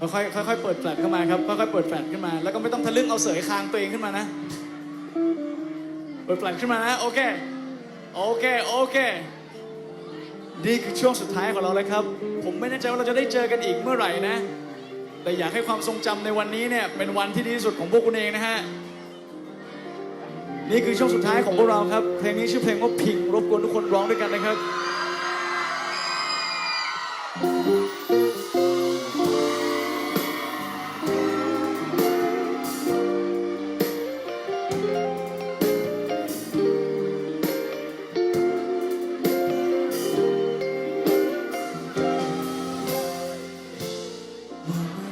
ค่อยๆค่อยเปิดแฟลชเข้ามาครับค่อยๆเปิดแฟลชขึ้นมา แล้วก็ไม่ต้องทะลึ่งเอาเสยคางตัวเองขึ้นมานะ เปิดแฟลชขึ้นมานะโอเคโอเคโอเคนี่คือช่วงสุดท้ายของเราแล้วครับ ผมไม่แน่ใจว่าเราจะได้เจอกันอีกเมื่อไหร่นะ แต่อยากให้ความทรงจำในวันนี้เนี่ยเป็นวันที่ดีที่สุดของพวกคุณเองนะฮะนี่คือช่วงสุดท้ายของพวกเราครับเพลงนี้ชื่อเพลงว่าพิงรบกวนทุกคนร้องด้วยกันนะครับ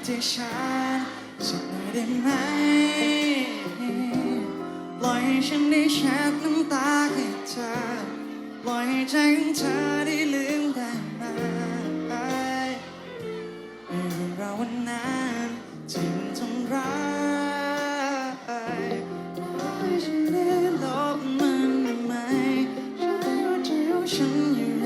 มองมาที่ฉันสักหน่อยได้ไหมปล่อยให้ฉันได้แชดน้ำตาให้เธอปล่อยให้ใจของเธอได้ลืมได้ไหมในเรื่องราววันนั้นที่มันทำร้ายปล่อยให้ฉันได้ลบมันได้ไหมใจว่าใจของฉันอยู่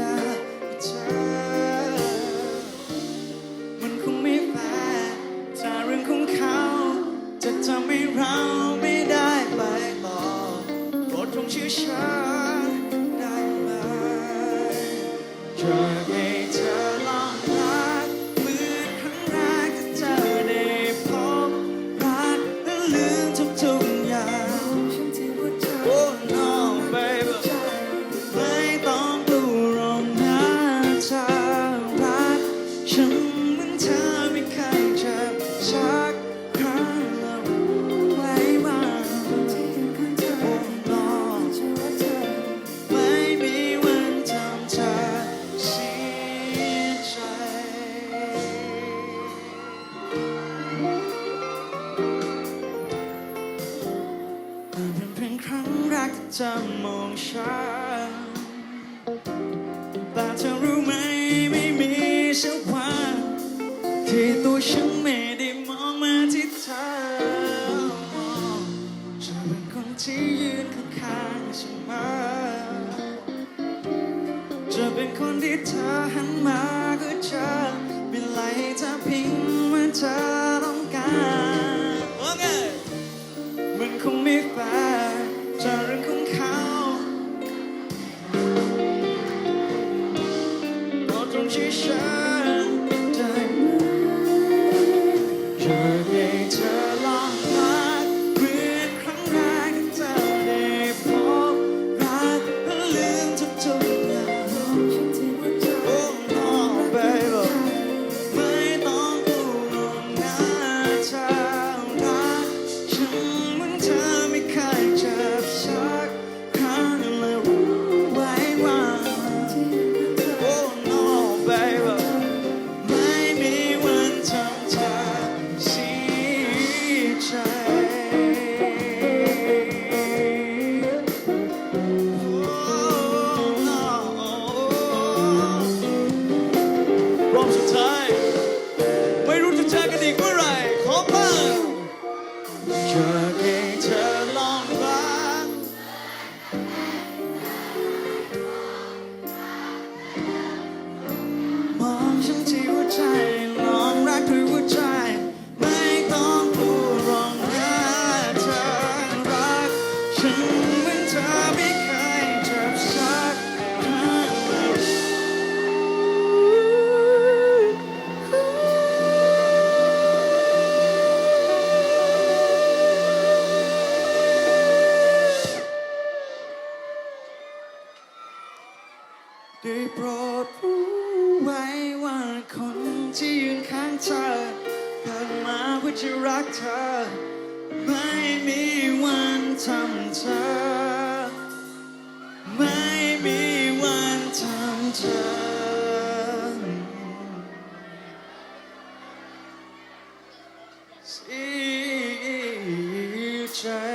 โป เธอมองฉันแต่เธอรู้ไหมไม่มีสักวันที่ตัวฉันไม่ได้มองมาที่เธอจะเป็นคนที่ยืนข้างๆเสมอจะเป็นคนที่เธอหันมาก็เจอเป็นไรเธอเพิงมื่อเธอ โป ฉันที่หัวใจลองรักด้วยหัวใจ ไม่ต้องกลัวหรอกนะเธอรัก ฉันเหมือนเธอไม่เคยเจ็บสักครั้งได้โปรด คนที่ยืนข้างเธอผ่านมาเพื่อจะรักเธอ ไม่มีวันทำเธอ ไม่มีวันทำเธอ See you.